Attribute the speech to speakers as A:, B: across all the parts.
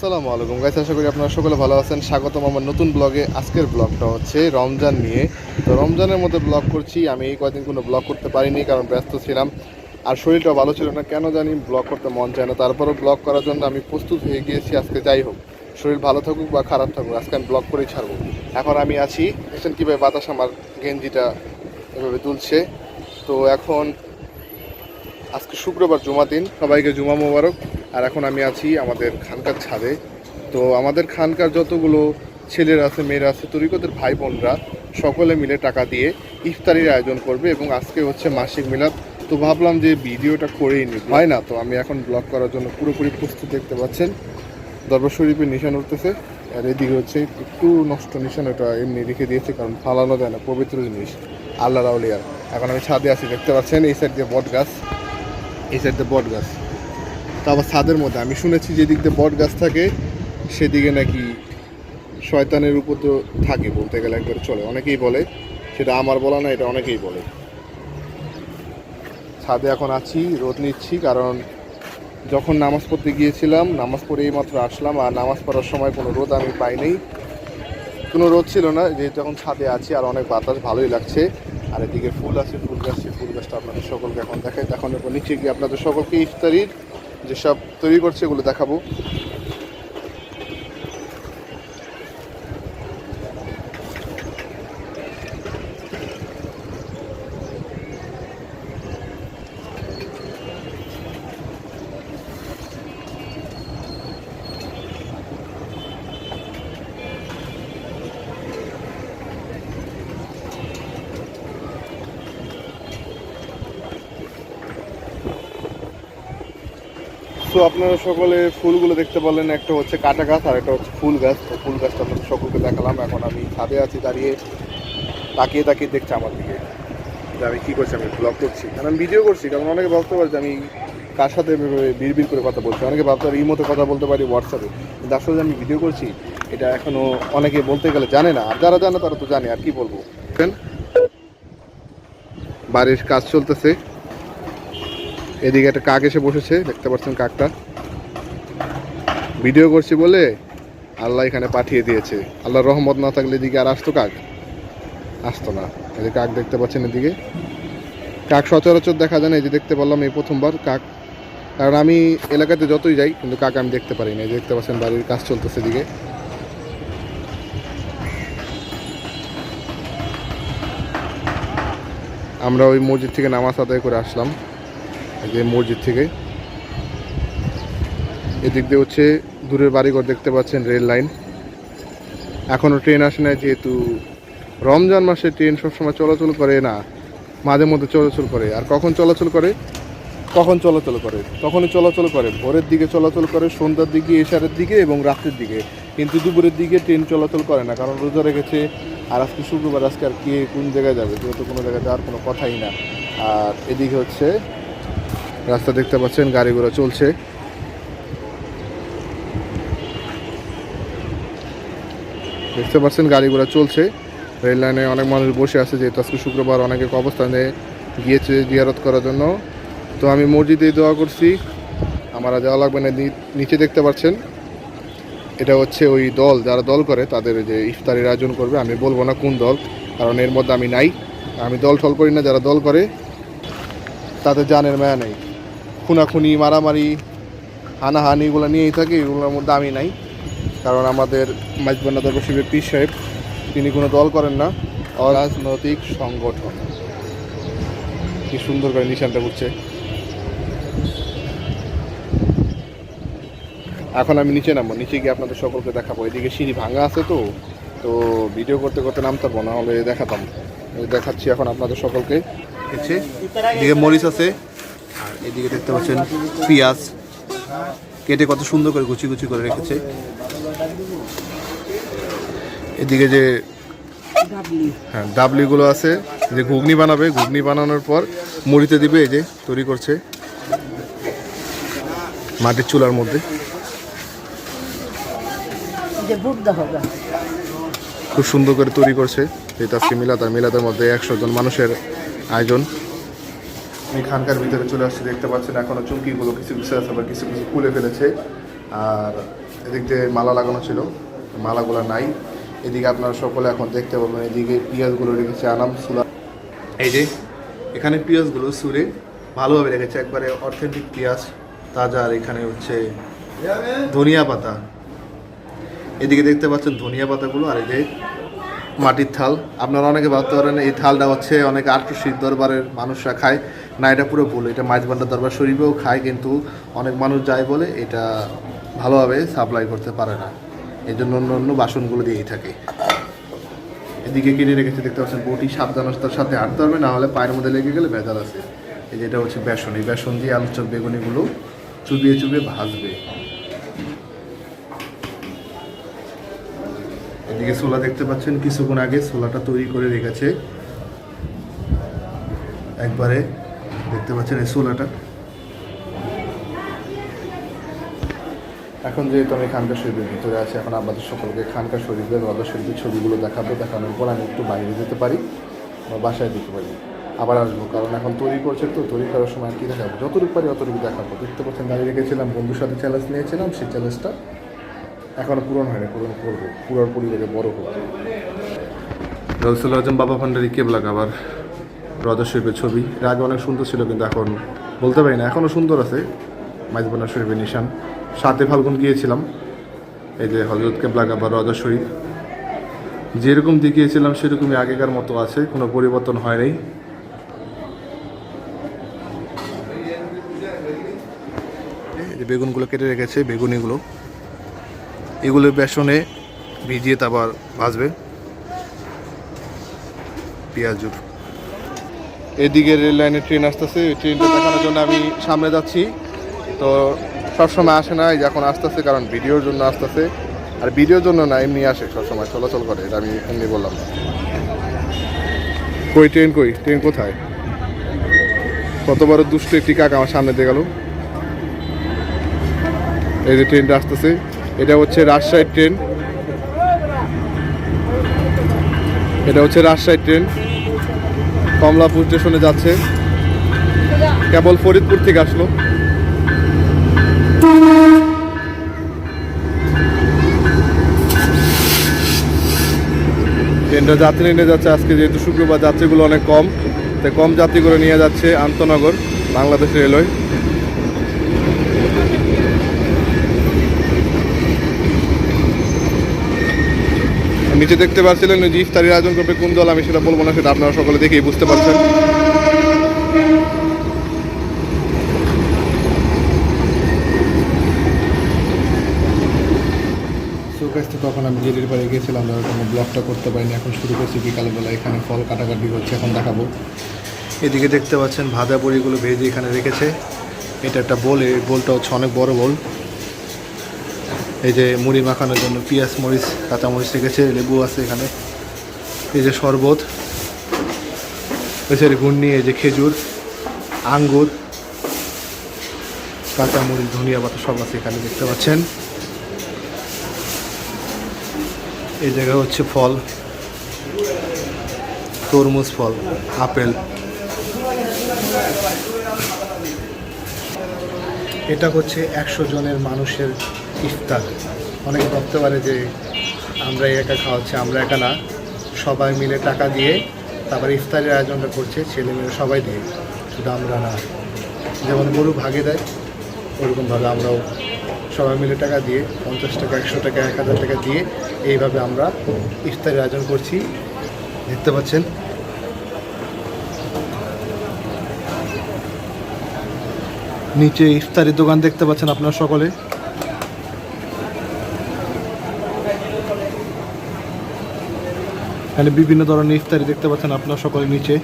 A: আসসালামু আলাইকুম। গাইস আশা করি আপনারা সকলে ভালো আছেন। স্বাগতম আমার নতুন ব্লগে। আজকের ব্লগটা হচ্ছে রমজান নিয়ে। তো রমজানের মধ্যে ব্লগ করছি। আমি এই কয়েকদিন কোনো ব্লগ করতে পারিনি, কারণ ব্যস্ত ছিলাম। আর শরীরটা ভালো ছিল না। কেন জানি ব্লগ করতে মন চায় না। তারপরেও ব্লগ করার জন্য আমি প্রস্তুত হয়ে গিয়েছি আজকে। যাই হোক, শরীর ভালো থাকুক বা খারাপ থাকুক, আজকে আমি ব্লগ করেই ছাড়বো। এখন আমি আছি, দেখছেন কীভাবে বাতাস আমার গেঞ্জিটা এভাবে তুলছে তো এখন আজকে শুক্রবার জুমা দিন। সবাইকে জুমা মোবারক। আর এখন আমি আছি আমাদের খানকার ছাদে। তো আমাদের খানকার যতগুলো ছেলেরা আছে, মেয়েরা আছে তরিকতের ভাই বোনরা সকলে মিলে টাকা দিয়ে ইফতারির আয়োজন করবে এবং আজকে হচ্ছে মাসিক মিলাদ। তো ভাবলাম যে ভিডিওটা করেই নি হয় না, তো আমি এখন ব্লগ করার জন্য পুরোপুরি প্রস্তুত দেখতে পাচ্ছেন। দরবার শরীফের নিশান উঠতেছে, আর এদিকে হচ্ছে একটু নষ্ট নিশান, ওটা এমনি রেখে দিয়েছে, কারণ ফালানো যায় না, পবিত্র জিনিস আল্লাহ রাউলিয়ার এখন আমি ছাদে আছি, দেখতে পাচ্ছেন, এই সাইড দিয়ে বট গাছ, এই সাইডে বট গাছ। তো আবার ছাদের মধ্যে। আমি শুনেছি যেদিক দিয়ে বট গাছ থাকে, সেদিকে নাকি শয়তানের উপর তো থাকে বলতে গেলে একবার চলে। অনেকেই বলে, সেটা আমার বলা না এটা অনেকেই বলে। ছাদে এখন আছি, রোদ নিচ্ছি, কারণ যখন নামাজ পড়তে গিয়েছিলাম, নামাজ পড়ে এই মাত্র আসলাম, আর নামাজ পড়ার সময় কোনো রোদ আমি পাইনি কোনো রোদ ছিল না, যেহেতু এখন ছাদে আছি, আর অনেক বাতাস, ভালোই লাগছে। আর এদিকে ফুল আছে, ফুল গাছ, সেই ফুল গাছটা আপনাদের সকলকে এখন দেখাই। এখন নিচে গিয়ে আপনাদের সকলকে ইফতারির যেসব তৈরি করছে এগুলো দেখাবো। তো আপনারা সকলে ফুলগুলো দেখতে পারলেন, একটা হচ্ছে কাটা গাছ আর একটা হচ্ছে ফুল গাছ। তো ফুল গাছটা আপনাদের সকলকে দেখালাম। এখন আমি ছাদে আছি, দাঁড়িয়ে তাকিয়ে তাকিয়ে দেখছে আমার দিকে। যে আমি কী করছি, আমি ব্লগ করছি। কারণ আমি ভিডিও করছি, কারণ অনেকে ভাবতে পারে যে আমি কার সাথে বিড় বিড় করে কথা বলছি। অনেকে ভাবতে পারে ইমোতে কথা বলতে পারি হোয়াটসঅ্যাপে। কিন্তু আসলে আমি ভিডিও করছি, এটা এখনও অনেকে বলতে গেলে জানে না। আর যারা জানে, তারা তো জানে। আর কি বলব? বাড়ির কাজ চলতেছে। এদিকে একটা কাক এসে বসেছে, দেখতে পাচ্ছেন কাকটা। ভিডিও করছি বলে আল্লাহ এখানে পাঠিয়ে দিয়েছে। আল্লাহর রহমত না থাকলে এদিকে আর আসতো কাক? আসতো না। যে কাক দেখতে পাচ্ছেন এদিকে। কাক সচরাচর দেখা যায় না, এই যে দেখতে পারলাম এই প্রথমবার কাক। কারণ আমি এলাকাতে যতই যাই, কিন্তু কাক আমি দেখতে পারি না। দেখতে পাচ্ছেন বাড়ির কাজ চলতেছে এদিকে। আমরা ওই মসজিদ থেকে নামাজ আদায় করে আসলাম। যে মসজিদ থেকে। এদিক দিয়ে হচ্ছে দূরের বাড়িঘর দেখতে পাচ্ছেন রেল লাইন। এখনও ট্রেন আসে না যেহেতু রমজান মাসে ট্রেন সবসময় চলাচল করে না, মাঝে মধ্যে চলাচল করে। আর কখন চলাচল করে? কখন চলাচল করে? তখনই চলাচল করে। ভোরের দিকে চলাচল করে, সন্ধ্যার দিকে, এশারের দিকে এবং রাত্রের দিকে। কিন্তু দুপুরের দিকে ট্রেন চলাচল করে না, কারণ রোজা রেখেছে। আর আজকে শুক্রবার, আজকে আর কে কোন জায়গায় যাবে? যেহেতু কোনো জায়গায় যাওয়ার কোনো কথাই না। আর এদিকে হচ্ছে রাস্তা দেখতে পাচ্ছেন, গাড়ি ঘোড়া চলছে। দেখতে পাচ্ছেন, গাড়ি ঘোড়া চলছে। রেল লাইনে অনেক মানুষ বসে আছে, যেহেতু আজকে শুক্রবার অনেকে অবস্থানে গিয়েছে জিয়ারত করার জন্য। তো আমি মসজিদে দোয়া করছি। আমার যাওয়া লাগবে না নিচে দেখতে পাচ্ছেন। এটা হচ্ছে ওই দল, যারা দল করে, তাদের যে ইফতারির আয়োজন করবে। আমি বলব না কোন দল, কারণ এর মধ্যে আমি নাই। আমি দল টল করি না, যারা দল করে, তাদের জানের মায়া নেই। খুনাখুনি, মারামারি, হানাহানি এগুলো নিয়েই থাকে, এগুলোর মধ্যে আমি নাই। কারণ আমাদের মাইজবান্না দরবার শিবের পীর সাহেব, তিনি কোনো দল করেন না, অরাজনৈতিক সংগঠন। কি সুন্দর করে নিশানটা উঠছে এখন আমি নিচে নামবো, নিচে গিয়ে আপনাদের সকলকে দেখাবো। এদিকে সিঁড়ি ভাঙা আছে তো তো ভিডিও করতে করতে নামতে পারব না, হলে দেখাতাম। দেখাচ্ছি এখন আপনাদের সকলকে। এদিকে মরিচ আছে। এদিকে দেখতে পাচ্ছেন পেঁয়াজ কেটে কত সুন্দর করে গুছি গুছি করে রেখেছে। এদিকে যে হ্যাঁ ডাবলিগুলো আছে যে ঘুগনি বানাবে ঘুগনি বানানোর পর মুড়িতে দিবে এই যে তৈরি করছে মাটির চুলার মধ্যে। খুব সুন্দর করে তৈরি করছে যেহেতু আজকে মিলাদ আর মিলাদের মধ্যে একশো জন মানুষের আয়োজন। আমি খানকার ভিতরে চলে আসছি, দেখতে পাচ্ছেন এখনও চুমকিগুলো কিছু কিছু আছে, আবার কিছু কিছু খুলে ফেলেছে। আর এদিক দিয়ে মালা লাগানো ছিল, মালাগুলো নাই। এদিকে আপনারা সকলে এখন দেখতে পাবেন এদিকে পেঁয়াজগুলো রেখেছে আনাম সুলা। এই যে, এখানে পেঁয়াজগুলো সুরে ভালোভাবে রেখেছে, একবারে অথেন্টিক পেঁয়াজ, তাজা, আর এখানে হচ্ছে ধনিয়া পাতা। এদিকে দেখতে পাচ্ছেন ধনিয়া পাতাগুলো, আর এই যে মাটির থাল। আপনারা অনেকে ভাবতে পারেন, এই থালটা হচ্ছে অনেক আটশো দরবারের মানুষরা খায়। না, এটা পুরো ভুল, এটা মাঝবান্ডার দরবার শরীফেও খায়, কিন্তু অনেক মানুষ যায় বলে, এটা ভালোভাবে সাপ্লাই করতে পারে না। এই জন্য অন্য অন্য বাসনগুলো দিয়েই থাকে। এদিকে কিনে রেখেছে, দেখতে পাচ্ছেন, বটি সাবধানতার সাথে হাঁটতে হবে, না হলে পায়ের মধ্যে লেগে গেলে ভেজাল আছে। এই যেটা হচ্ছে বেসন, এই বেসন দিয়ে আলু চপ, বেগুনিগুলো চুবিয়ে চুবিয়ে ভাজবে। এদিকে ছোলা দেখতে পাচ্ছেন, কিছুক্ষণ আগে ছোলাটা তৈরি করে রেখেছে। একবারে দেখতে পাচ্ছেন এই ছোলাটা এখন যেহেতু আমি খানকা শরীফের ভিতরে আছি, এখন আমাদের সকলকে খানকা শরীফের রদা শরীফের ছবিগুলো দেখাবো, দেখানোর পর আমি একটু বাইরে যেতে পারি বা বাসায় দিতে পারি। আবার আসব, কারণ এখন তৈরি করছে তো, তৈরি করার সময় কি দেখাবো? যতটুকু পারি অতটুকু দেখাবো। দেখতে পাচ্ছেন দাঁড়িয়ে রেখেছিলাম, বন্ধুর সাথে চ্যালেঞ্জ নিয়েছিলাম, সেই চ্যালেঞ্জটা এখনও পূরণ হয়নি, পূরণ করব। পুরোর পরিবারে বড় হোক রসুল আজম, বাবা ভান্ডারি কেবলা আবার রজা শরীফের ছবি। এর আগে অনেক সুন্দর ছিল, কিন্তু এখন বলতে পারি না। এখনও সুন্দর আছে। মাইজবানা শরীফের নিশান। সাতে ফাল্গুন গিয়েছিলাম। এই যে হজরত কেবলা আবার রজা শরীফ যেরকম দেখিয়েছিলাম, সেরকমই আগেকার মতো আছে। কোনো পরিবর্তন হয় নাই। বেগুনগুলো কেটে রেখেছে, বেগুনিগুলো। এগুলো বেসনে ভিজিয়ে তারপর ভাজবে। পেঁয়াজুর। এদিকে রেল লাইনে ট্রেন আসতেছে। ট্রেনটা দেখানোর জন্য আমি সামনে যাচ্ছি। তো সবসময় আসে না এখন আসতেছে কারণ ভিডিওর জন্য আসতেছে। আর ভিডিওর জন্য না, এমনি আসে সবসময়, চলাচল করে, এটা আমি এমনি বললাম। কই ট্রেন কই? ট্রেন কোথায়? কত বড় দুষ্ট একটি কাক আমার সামনে দিয়ে গেল। এই যে ট্রেনটা আসতেছে, এটা হচ্ছে রাজশাহীর ট্রেন। এটা হচ্ছে রাজশাহী ট্রেন। কমলাপুর স্টেশনে যাচ্ছে। কেবল ফরিদপুর থেকে আসলো। ট্রেনটা যাত্রী নিয়ে যাচ্ছে। আজকে যেহেতু শুক্রবার যাত্রীগুলো অনেক কম, তাই কম যাত্রী করে নিয়ে যাচ্ছে আন্তনগর, বাংলাদেশ রেলওয়ে। নিচে দেখতে পাচ্ছিলেন যে ইফতারির আয়োজন করবে কোন দল, আমি সেটা বলব না, সেটা আপনারা সকলে দেখেই বুঝতে পারছেন। তখন আমি পরে গিয়েছিলাম, ধরো কোনো ব্লগটা করতে পারিনি, এখন শুরু করছি বিকালবেলা এখানে ফল কাটাকাটি হচ্ছে, এখন দেখাবো। এদিকে দেখতে পাচ্ছেন ভাজা বড়িগুলো ভেজে এখানে রেখেছে। এটা একটা বোল, এই বোলটা হচ্ছে অনেক বড় বোল। এই যে মুড়ি মাখানোর জন্য পেঁয়াজ, মরিচ, কাঁচামরিচ রেখেছে, লেবু আছে এখানে। এই যে শরবত, এছাড়া ঘূর্ণি এই যে খেজুর, আঙ্গুর, কাঁচামরিচ, ধনিয়া পাতা সব আছে এখানে দেখতে পাচ্ছেন। এই জায়গা হচ্ছে ফল, তরমুজ ফল, আপেল। এটা হচ্ছে একশো জনের মানুষের ইফতার। অনেকে ভাবতে পারে যে আমরা একা খাওয়াচ্ছি, আমরা একা না। সবাই মিলে টাকা দিয়ে তারপর ইফতারের আয়োজনটা করছে, ছেলে মেয়ে সবাই দিয়ে। শুধু আমরা না। যেমন গরু ভাগে দেয়, ওরকমভাবে আমরাও সবাই মিলে টাকা দিয়ে, পঞ্চাশ টাকা, একশো টাকা, এক হাজার টাকা দিয়ে এইভাবে আমরা ইফতারের আয়োজন করছি। দেখতে পাচ্ছেন? নিচে ইফতারি দোকান দেখতে পাচ্ছেন আপনারা সকলে। এখানে বিভিন্ন ধরনের ইফতারি দেখতে পাচ্ছেন আপনার সকলে নিচে,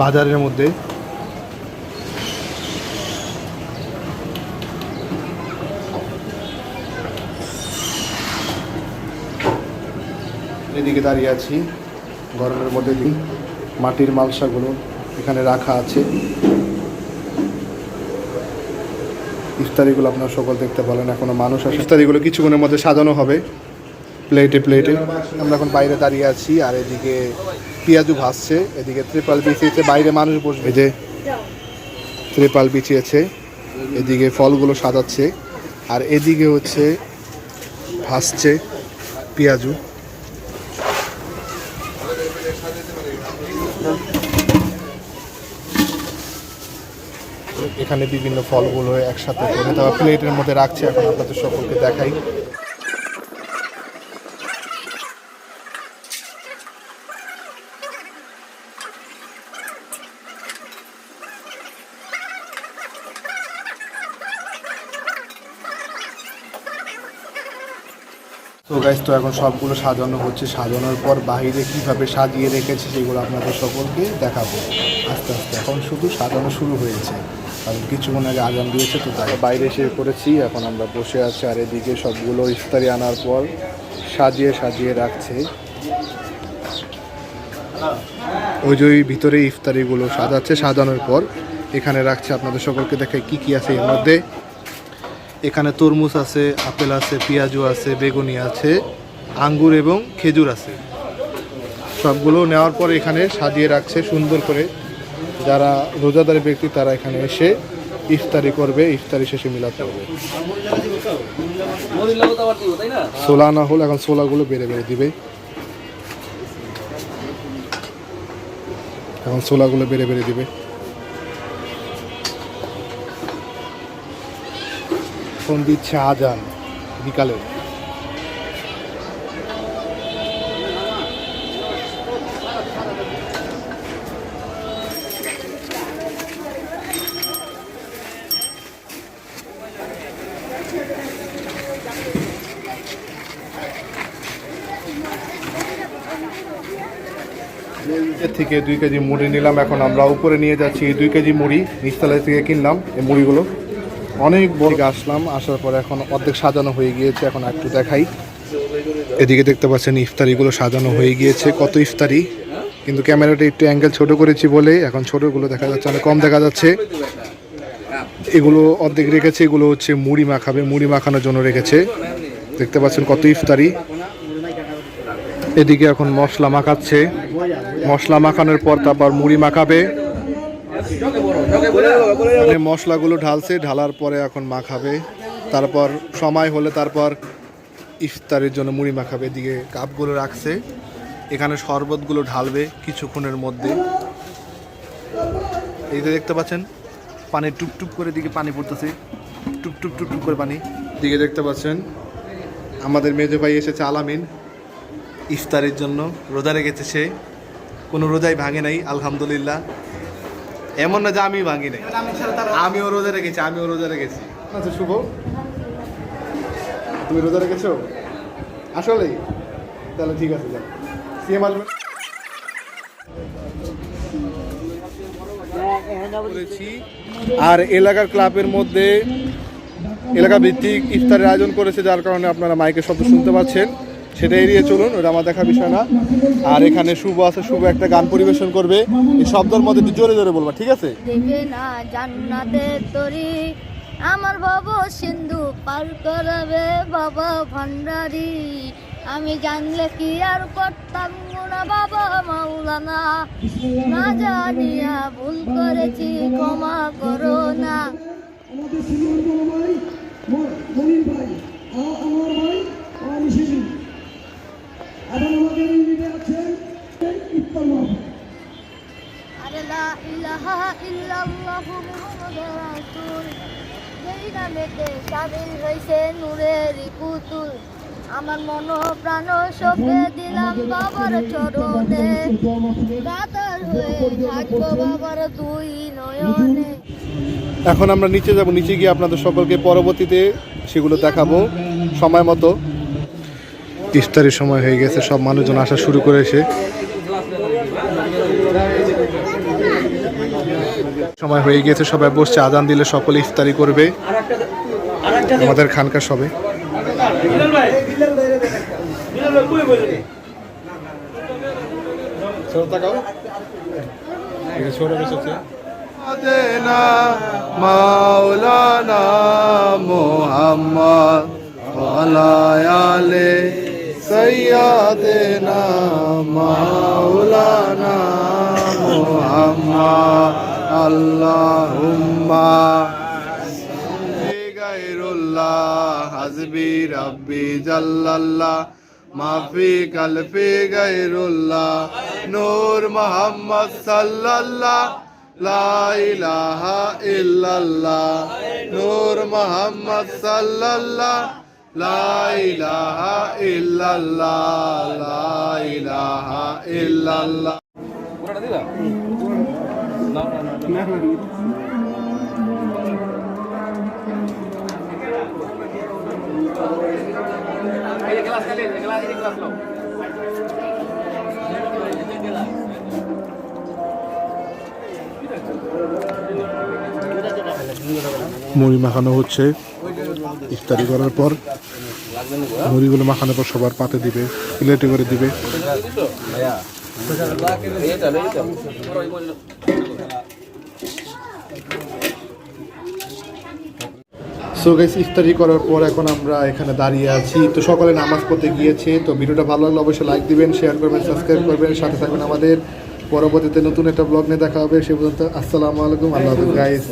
A: বাজারের মধ্যে। এদিকে দাঁড়িয়ে আছি, গরমের মধ্যে দিন, মাটির মালসাগুলো এখানে রাখা আছে। ইফতারিগুলো আপনারা সকল দেখতে পারেন এখনও মানুষ ইফতারিগুলো কিছুক্ষণের মধ্যে সাজানো হবে। প্লেটে প্লেটে। আমরা এখন বাইরে দাঁড়িয়ে আছি, আর এদিকে পেঁয়াজু ভাসছে, এদিকে ত্রিপাল বিছিয়েছে, বাইরে মানুষ বসবে। যে ত্রিপাল বিছিয়েছে, এদিকে ফলগুলো সাজাচ্ছে, আর এদিকে হচ্ছে ভাসছে পেঁয়াজু। এখানে বিভিন্ন ফলগুলো একসাথে প্লেটের মধ্যে রাখছে, এখন আপনাদের সকলকে দেখাই। গাইজ তো এখন সবগুলো সাজানো হচ্ছে। সাজানোর পর বাইরে কীভাবে সাজিয়ে রেখেছে সেগুলো আপনাদের সকলকে দেখাবো। আস্তে আস্তে। এখন শুধু সাজানো শুরু হয়েছে। কারণ কিছুক্ষণ আগে আজান দিয়েছে, তো তাই বাইরে এসে করেছি। এখন আমরা বসে আছি আর এদিকে সবগুলো ইফতারি আনার পর সাজিয়ে সাজিয়ে রাখছে। ওই যে ভিতরে ইফতারিগুলো সাজাচ্ছে। সাজানোর পর এখানে রাখছে। আপনাদের সকলকে দেখে কি কি আছে এর মধ্যে। এখানে তরমুজ আছে, আপেল আছে পেঁয়াজু আছে, বেগুনি আছে, আঙ্গুর এবং খেজুর আছে। সবগুলো নেওয়ার পর এখানে সাজিয়ে রাখছে সুন্দর করে। যারা রোজাদার ব্যক্তি, তারা এখানে এসে ইফতারি করবে, ইফতারি শেষে মিলাদ করবে সোলা না হলে এখন সোলাগুলো বেড়ে বেড়ে দিবে। এখন সোলাগুলো বেড়ে বেড়ে দিবে। ফোন দিচ্ছে আজান বিকালে। থেকে দুই কেজি মুড়ি নিলাম, এখন আমরা উপরে নিয়ে যাচ্ছি। দুই কেজি মুড়ি, নিচতলায় থেকে কিনলাম এই মুড়িগুলো। অনেক বড় আসলাম, আসার পর এখন অর্ধেক সাজানো হয়ে গিয়েছে, এখন একটু দেখাই। এদিকে দেখতে পাচ্ছেন ইফতারিগুলো সাজানো হয়ে গিয়েছে, কত ইফতারি। কিন্তু ক্যামেরাটা একটু অ্যাঙ্গেল ছোট করেছি বলে এখন ছোটগুলো দেখা যাচ্ছে, অনেক কম দেখা যাচ্ছে। এগুলো অর্ধেক রেখেছে, এগুলো হচ্ছে মুড়ি মাখাবে, মুড়ি মাখানোর জন্য রেখেছে। দেখতে পাচ্ছেন কত ইফতারি। এদিকে এখন মশলা মাখাচ্ছে, মশলা মাখানোর পর তারপর মুড়ি মাখাবে। মানে মশলাগুলো ঢালছে, ঢালার পরে এখন মাখাবে তারপর সময় হলে তারপর ইফতারের জন্য মুড়ি মাখাবে এদিকে কাপগুলো রাখছে। এখানে শরবতগুলো ঢালবে কিছুক্ষণের মধ্যে। এই যে দেখতে পাচ্ছেন, পানি টুপ টুপ করে দিকে পানি পড়তেছে। টুপ টুপ টুপ টুপ করে পানি। দিকে দেখতে পাচ্ছেন, আমাদের মেজো ভাই এসেছে আলামিন। ইফতারের জন্য রোজা রেখেছে সে। কোনো রোজাই ভাঙে নাই, আলহামদুলিল্লাহ। এমন না যে আমি ভাঙি নাই। আমিও রোজা রেখেছি আমিও রোজা রেখেছি। আচ্ছা শুভ। তুমি রোজা রেখেছো? আসলেই? তাহলে ঠিক আছে যাও। সিএম আসবে। আর এলাকার ক্লাবের মধ্যে এলাকা ভিত্তিক ইফতারের আয়োজন করেছে যার কারণে আপনারা মাইকের শব্দ শুনতে পাচ্ছেন। সেটা এড়িয়ে চলুন ওটা আমার দেখা বিষয় না। আর এখানে শুভ আছে শুভ একটা গান পরিবেশন করবে। এই শব্দের মধ্যে একটু জোরে জোরে বলবা ঠিক আছে?
B: দেবে না জান্নাতের তরি আমার বাবা সিন্ধু পার করাবে বাবা ভান্ডারি। আমি জানলে কি আর করতাম না বাবা মাওলানা? না জানিয়া ভুল করেছি ক্ষমা করো না।
C: আমাদের ভাই। আমার
B: মন প্রাণ সপে দিলাম বাবার চরণে। হয়ে থাকব বাবার দুই নয়নে।
A: এখন আমরা নিচে যাব নিচে গিয়ে আপনাদের সকলকে পরবর্তীতে সেগুলো দেখাবো সময় মতো। ইফতারের সময় হয়ে গেছে সব মানুষজন আসা শুরু করেছে। সময় হয়ে গেছে সবাই বসছে আদান দিলে সকলে ইফতারি করবে। আমাদের খানকা সবে। দেনা মাওলানা মোহাম্মদ আলায়ালে সৈয়াদেনা মাওলানা মোহাম্মদ আল্লাহুম্মা গায়রুল্লাহ হাসবি রাব্বি জাল্লাল্লাহ মাফি কালফি গায়রুল্লাহ, নূর মোহাম্মদ সাল্লাল্লাহ, লা ইলাহা ইল্লাল্লাহ, নূর মোহাম্মদ সাল্লাল্লাহ, লা ইলাহা ইল্লাল্লাহ, লা ইলাহা ইল্লাল্লাহ। মুড়ি মাখানো হচ্ছে। ইফতারি করার পর মুড়িগুলো মাখানোর পর সবার পাতে দিবে, প্লেটে করে দিবে। সো গাইস ইফতারি করার পর এখন আমরা এখানে দাঁড়িয়ে আছি। তো সকালে নামাজ পড়তে গিয়েছে। তো ভিডিওটা ভালো লাগলে অবশ্যই লাইক দিবেন শেয়ার করবেন সাবস্ক্রাইব করবেন, সাথে থাকবেন আমাদের। পরবর্তীতে নতুন একটা ব্লগ নিয়ে দেখা হবে, সে পর্যন্ত আসসালামু আলাইকুম, আল্লাহ হাফিজ। গাইস